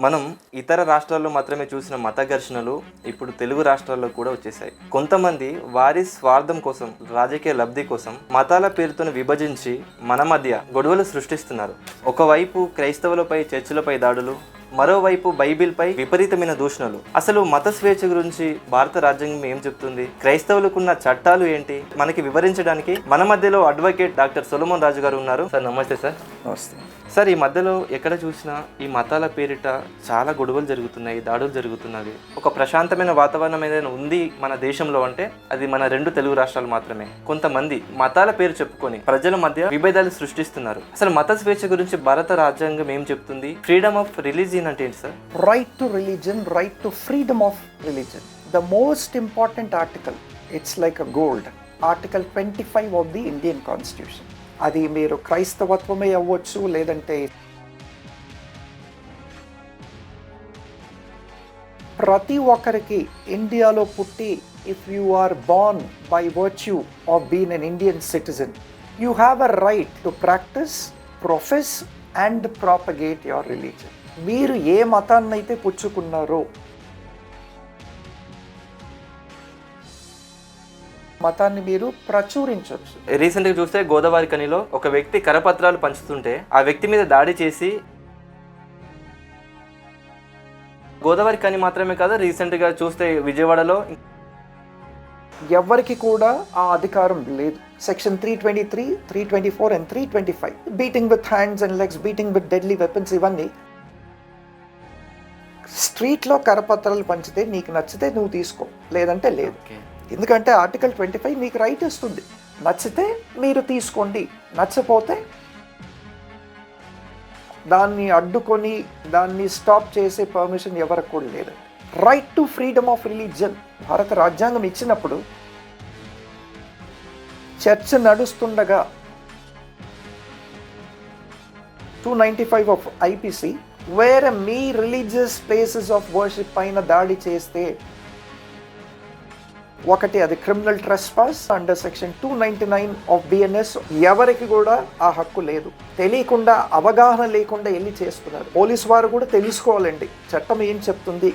మనం ఇతర రాష్ట్రాల్లో మాత్రమే చూసిన మత ఘర్షణలు ఇప్పుడు తెలుగు రాష్ట్రాల్లో కూడా వచ్చేసాయి. కొంతమంది వారి స్వార్థం కోసం రాజకీయ లబ్ధి కోసం మతాల పేరుతో విభజించి మన మధ్య గొడవలు సృష్టిస్తున్నారు. ఒకవైపు క్రైస్తవులపై చర్చిలపై దాడులు మరోవైపు బైబిల్పై విపరీతమైన దూషణలు. అసలు మత స్వేచ్ఛ గురించి భారత రాజ్యాంగం ఏం చెప్తుంది? క్రైస్తవులకున్న చట్టాలు ఏంటి? మనకి వివరించడానికి మన మధ్యలో అడ్వకేట్ డాక్టర్ సొలమోన్ రాజు గారు ఉన్నారు. సార్ నమస్తే సార్. నమస్తే సార్ ఈ మధ్యలో ఎక్కడ చూసినా ఈ మతాల పేరిట చాలా గొడవలు జరుగుతున్నాయి దాడులు జరుగుతున్నాయి ఒక ప్రశాంతమైన వాతావరణం ఏదైనా ఉంది మన దేశంలో అంటే అది మన రెండు తెలుగు రాష్ట్రాలు మాత్రమే. కొంతమంది మతాల పేరు చెప్పుకొని ప్రజల మధ్య విభేదాలు సృష్టిస్తున్నారు. అసలు మత స్వేచ్ఛ గురించి భారత రాజ్యాంగం ఏం చెప్తుంది? ఫ్రీడమ్ ఆఫ్ రిలీజియన్ అంటే ఏంటి sir? Right to religion right to freedom of religion the most important article it's like a gold article twenty five of the Indian constitution అది మీరు క్రైస్తవత్వమే అవ్వచ్చు లేదంటే ప్రతి ఒక్కరికి ఇండియాలో పుట్టి if you are born by virtue of been an Indian citizen you have a right to practice profess and propagate your religion మీరు ఏ మతాన్నైతే పుచ్చుకున్నారో మతాన్ని మీరు ప్రచురించవచ్చు. రీసెంట్గా చూస్తే గోదావరి కనిలో ఒక వ్యక్తి కరపత్రాలు పంచుతుంటే ఆ వ్యక్తి మీద దాడి చేసి గోదావరి కని మాత్రమే కాదు రీసెంట్గా చూస్తే విజయవాడలో ఎవరికి కూడా ఆ అధికారం లేదు. Section three twenty three three twenty four and three twenty five beating with hands and legs beating with deadly weapons ఇవన్నీ స్ట్రీట్లో కరపత్రాలు పంచితే నీకు నచ్చితే నువ్వు తీసుకో. లేదంటే లేదు. ఎందుకంటే ఆర్టికల్ ట్వంటీ ఫైవ్ మీకు రైట్ ఇస్తుంది. నచ్చితే మీరు తీసుకోండి. నచ్చపోతే దాన్ని అడ్డుకొని దాన్ని స్టాప్ చేసే పర్మిషన్ ఎవరికి కూడా లేదు. Right to freedom of religion భారత రాజ్యాంగం ఇచ్చినప్పుడు చర్చ నడుస్తుండగా two ninety five of IPC వేరే మీ రిలీజియస్ ప్లేసెస్ ఆఫ్ వర్షిప్ పైన దాడి చేస్తే ఒకటి అది criminal trespass under section two ninety nine of BNS ఎవరికి కూడా ఆ హక్కు లేదు. తెలియకుండా అవగాహన లేకుండా వెళ్ళి చేస్తున్నారు పోలీస్ వారు కూడా తెలుసుకోవాలండి. చట్టం ఏం చెప్తుంది?